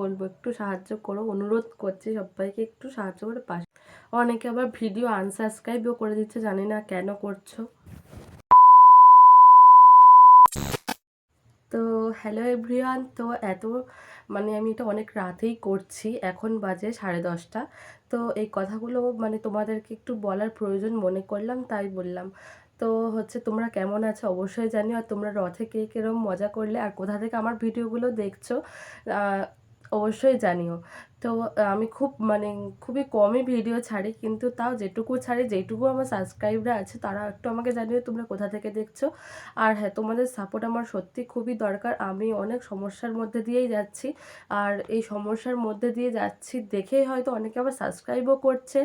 বলব, একটু সাহায্য করো, অনুরোধ করছি সবাইকে একটু সাহায্য করে পাশে। অনেকে আবার ভিডিও আনসাবস্ক্রাইবও করে দিচ্ছে, জানি না কেন করছ। তো হ্যালো এভরিওয়ান তো এত মানে আমি এটা অনেক রাতেই করছি, এখন বাজে সাড়ে দশটা। তো এই কথাগুলো মানে তোমাদেরকে একটু বলার প্রয়োজন মনে করলাম, তাই বললাম। তো হচ্ছে তোমরা কেমন আছো অবশ্যই জানি আর তোমরা রথে কে কীরকম মজা করলে, আর কোথা থেকে আমার ভিডিওগুলো দেখছ অবশ্যই জানিও। তো আমি খুব মানে খুবই কমই ভিডিও ছাড়ি, কিন্তু তাও যেটুকু ছাড়ি, যেটুকু আমার সাবস্ক্রাইবরা আছে, তারা একটু আমাকে জানিও তোমরা কোথা থেকে দেখছ। আর হ্যাঁ তোমাদের সাপোর্ট আমার সত্যি খুবই দরকার, আমি অনেক সমস্যার মধ্যে দিয়েই যাচ্ছি। আর এই সমস্যার মধ্যে দিয়ে যাচ্ছি দেখেই হয়তো অনেকে আবার সাবস্ক্রাইবও করছে,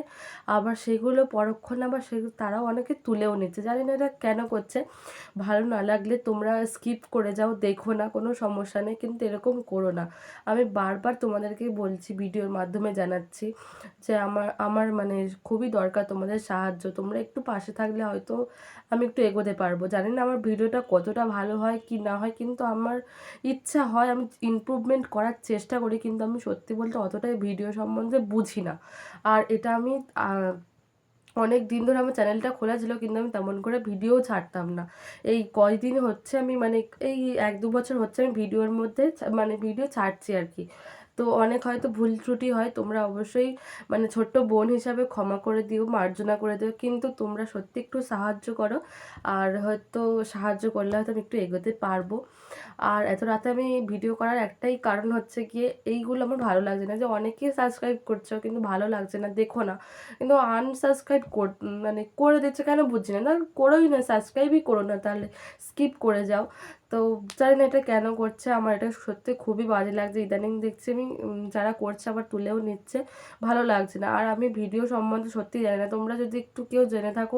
আবার সেগুলো পরক্ষণ আবার সেগুলো তারাও অনেকে তুলেও নিচ্ছে। জানি না এটা কেন করছে, ভালো না লাগলে তোমরা স্কিপ করে যাও, দেখো না, কোনো সমস্যা নেই, কিন্তু এরকম করো না। আমি বারবার তোমাদেরকে বলছি ভিডিওর মাধ্যমে জানাচ্ছি যে আমার আমার মানে খুবই দরকার তোমাদের সাহায্য। তোমরা একটু পাশে থাকলে হয়তো আমি একটু এগোতে পারব। জানি না আমার ভিডিওটা কতটা ভালো হয়, কি না হয়, কিন্তু আমার ইচ্ছা হয় আমি ইমপ্রুভমেন্ট করার চেষ্টা করি, কিন্তু আমি সত্যি বলতে অতটাই ভিডিও সম্বন্ধে বুঝি না। আর এটা আমি অনেক দিন ধরে আমার চ্যানেলটা খোলা ছিল, কিন্তু আমি তেমন করে ভিডিও ছাড়তাম না। এই কয়দিন হচ্ছে আমি মানে এই এক দু বছর হচ্ছে আমি ভিডিওর মধ্যে মানে ভিডিও ছাড়ছি আর কি। তো অনেক হয়তো ভুল ত্রুটি হয়, তোমরা অবশ্যই মানে ছোট্ট বোন হিসাবে ক্ষমা করে দিও, মার্জনা করে দিও, কিন্তু তোমরা সত্যি একটু সাহায্য করো। আর হয়তো সাহায্য করলে হয়তো আমি একটু এগোতে পারব। আর এত রাতে আমি ভিডিও করার একটাই কারণ হচ্ছে গিয়ে, এইগুলো আমার ভালো লাগছে না যে অনেকেই সাবস্ক্রাইব করছ কিন্তু ভালো লাগছে না, দেখো না। কিন্তু আনসাবস্ক্রাইব কর মানে করে দিচ্ছে কেন বুঝছি না না, করোই না সাবস্ক্রাইবই করো না, তাহলে স্কিপ করে যাও। তো জানি না এটা কেন করছে, আমার এটা সত্যি খুবই বাজে লাগছে। ইদানিং দেখছি আমি যারা করছে আবার তুলেও নিচ্ছে, ভালো লাগছে না। আর আমি ভিডিও সম্বন্ধে সত্যি জানি না, তোমরা যদি একটু কেউ জেনে থাকো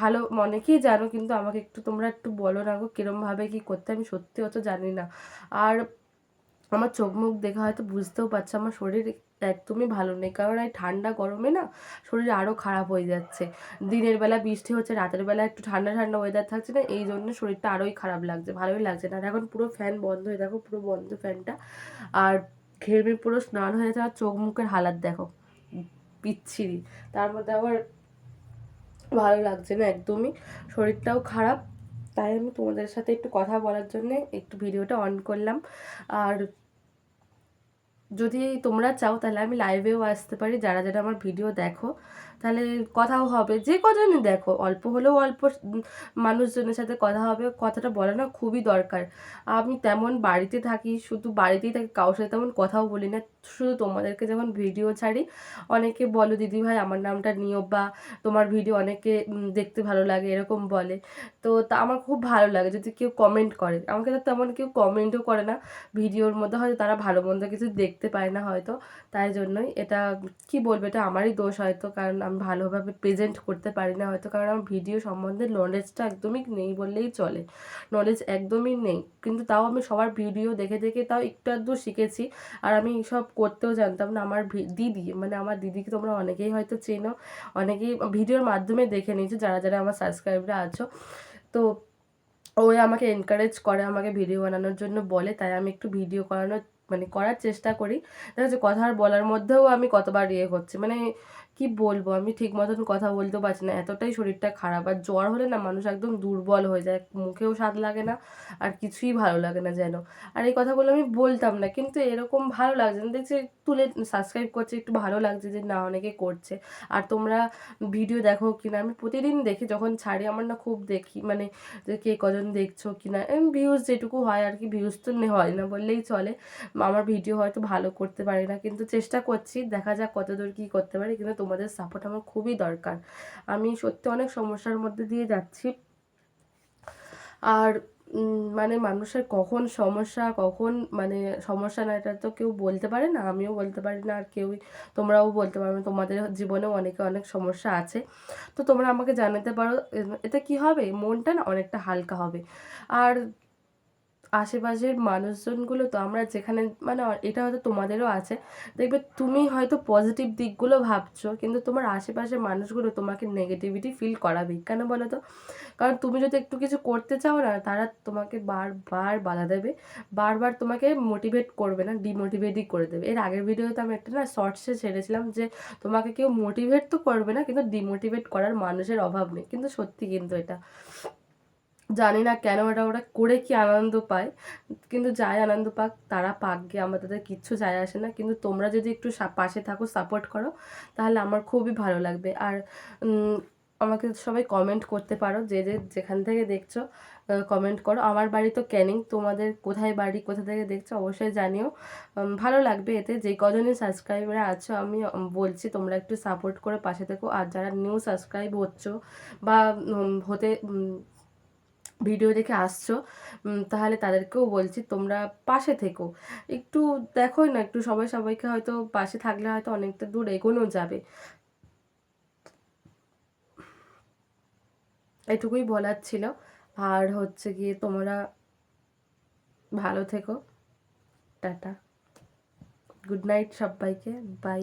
ভালো অনেকেই জানো, কিন্তু আমাকে একটু তোমরা একটু বলো না গো, কীরমভাবে কী করতে আমি সত্যি অত জানি না। আর আমার চোখ মুখ দেখে হয়তো বুঝতেও পারছে, আমার শরীর একদমই ভালো নেই। কারণ এই ঠান্ডা গরমে না শরীর আরও খারাপ হয়ে যাচ্ছে। দিনের বেলা বৃষ্টি হচ্ছে, রাতের বেলা একটু ঠান্ডা ঠান্ডা ওয়েদার থাকছে না, এই জন্য শরীরটা আরোই খারাপ লাগছে, ভালোই লাগছে না। আর এখন পুরো ফ্যান বন্ধ হয়ে, দেখো পুরো বন্ধ ফ্যানটা আর ঘেমে পুরো স্নান হয়ে যাওয়ার চোখ মুখের হালাত দেখো, বিচ্ছিরি। তার মধ্যে আবার ভালো লাগছে না একদমই, শরীরটাও খারাপ। তাই আমি তোমাদের সাথে একটু কথা বলার জন্য একটু ভিডিওটা অন করলাম। আর যদি তোমরা চাও তাহলে আমি লাইভেও আসতে পারি। যারা যারা আমার ভিডিও দেখো তাহলে কথাও হবে। যে কজনই দেখো, অল্প হলেও অল্প মানুষজনের সাথে কথা হবে, কথাটা বলা না খুবই দরকার। আমি তেমন বাড়িতে থাকি, শুধু বাড়িতেই থাকি, কারোর সাথে তেমন কথাও বলি না। শুধু তোমাদেরকে যখন ভিডিও ছাড়ি, অনেকে বলো, দিদি ভাই, আমার নামটা নিও বা তোমার ভিডিও অনেকে দেখতে ভালো লাগে, এরকম বলে। তো তা আমার খুব ভালো লাগে যদি কেউ কমেন্ট করে। আমাকে তো তেমন কেউ কমেন্টও করে না। ভিডিওর মধ্যে হয়তো তারা ভালো মন্দ কিছু দেখতে পায় না হয়তো। তাই জন্যই এটা, কি বলব, এটা আমারই দোষ হয়তো। কারণ আমি ভালোভাবে প্রেজেন্ট করতে পারি না হয়তো, কারণ আমার ভিডিও সম্বন্ধে নলেজটা একদমই নেই বললেই চলে। নলেজ একদমই নেই। কিন্তু তাও আমি সবার ভিডিও দেখে দেখে তাও একটু আধটু শিখেছি। আর আমি সব করতেও জানতাম না। আমার দিদি মানে আমার দিদিকে তোমরা অনেকেই হয়তো চেনো, অনেকেই ভিডিওর মাধ্যমে দেখে নিয়েছো, যারা যারা আমার সাবস্ক্রাইবরা আছো। তো ওই আমাকে এনকারেজ করে, আমাকে ভিডিও বানানোর জন্য বলে, তাই আমি একটু ভিডিও করানোর মানে করার চেষ্টা করি। দেখা যাচ্ছে কথা আর বলার মধ্যেও আমি কতবার ইয়ে হচ্ছে। মানে কি বলব? আমি ঠিক মতন কথা বলতেও পারছি না। এতটাই শরীরটা খারাপ। আর জ্বর হলে না মানুষ একদম দুর্বল হয়ে যায়। মুখেও স্বাদ লাগে না আর কিছুই ভালো লাগে না যেন। আর এই কথাগুলো আমি বলতাম না। কিন্তু এরকম ভালো লাগছে না। দেখছি তুলে সাবস্ক্রাইব করছে, একটু ভালো লাগছে যে না, অনেকে করছে। আর তোমরা ভিডিও দেখো কি না আমি প্রতিদিন দেখি। যখন ছাড়ি আমার না খুব দেখি। মানে যে কে কজন দেখছ কিনা? ভিউজ যেটুকু হয় আর কি ভিউজ তো নে- হয় না বললেই চলে। আমার ভিডিও হয়তো ভালো করতে পারি না, কিন্তু চেষ্টা করছি, দেখা যাক কতদূর কী করতে পারি, কিন্তু তোমাদের সাপোর্ট আমার খুবই দরকার। আমি সত্যি অনেক সমস্যার মধ্যে দিয়ে যাচ্ছি। আর মানে মানুষের কখন সমস্যা, কখন মানে সমস্যা না, এটা তো কেউ বলতে পারে না, আমিও বলতে পারি না, আর কেউই, তোমরাও বলতে পারো না, তোমাদের জীবনেও অনেকে অনেক সমস্যা আছে। তো তোমরা আমাকে জানাতে পারো এতে কি হবে? মনটা না অনেকটা হালকা হবে। আর আশেপাশের মানুষজনগুলো তো আমরা যেখানে মানে এটা হয়তো তোমাদেরও আছে। দেখবে তুমি হয়তো পজিটিভ দিকগুলো ভাবছ, কিন্তু তোমার আশেপাশের মানুষগুলো তোমাকে নেগেটিভিটি ফিল করাবেই। কেন বলো তো? কারণ তুমি যদি একটু কিছু করতে চাও না, তারা তোমাকে বারবার বাধা দেবে, বারবার তোমাকে মোটিভেট করবে না ডিমোটিভেটই করে দেবে। এর আগের ভিডিওতে আমি একটা না শর্টসে ছেড়েছিলাম যে, তোমাকে কেউ মোটিভেট তো করবে না, কিন্তু ডিমোটিভেট করার মানুষের অভাব নেই। কিন্তু সত্যি কিন্তু এটা। জানি না কেন এটা ওরা করে কি আনন্দ পায়, কিন্তু যাই আনন্দ পাক, তারা পাক গিয়ে আমার তাদের কিচ্ছু যায় আসে না, কিন্তু তোমরা যদি একটু পাশে থাকো সাপোর্ট করো, তাহলে আমার খুবই ভালো লাগবে। আর আমাকে সবাই কমেন্ট করতে পারো, যে যে, যেখান থেকে দেখছ কমেন্ট করো। আমার বাড়ি তো ক্যানিং, তোমাদের কোথায় বাড়ি, কোথা থেকে দেখছ, অবশ্যই জানিও। ভালো লাগবে এতে, যে কজনই সাবস্ক্রাইবার আছো, আমি বলছি তোমরা একটু সাপোর্ট করে পাশে থেকো। আর যারা নিউ সাবস্ক্রাইব হচ্ছ বা হতে ভিডিও দেখে আসছো তাহলে তাদেরকেও বলছি তোমরা পাশে থেকো। একটু দেখোই না, একটু সবাই সবাইকে হয়তো পাশে থাকলে হয়তো অনেকটা দূর এগোনো যাবে। এটুকুই বলার ছিল। আর হচ্ছে গিয়ে তোমরা ভালো থেকো। টাটা। গুড নাইট সবাইকে। বাই।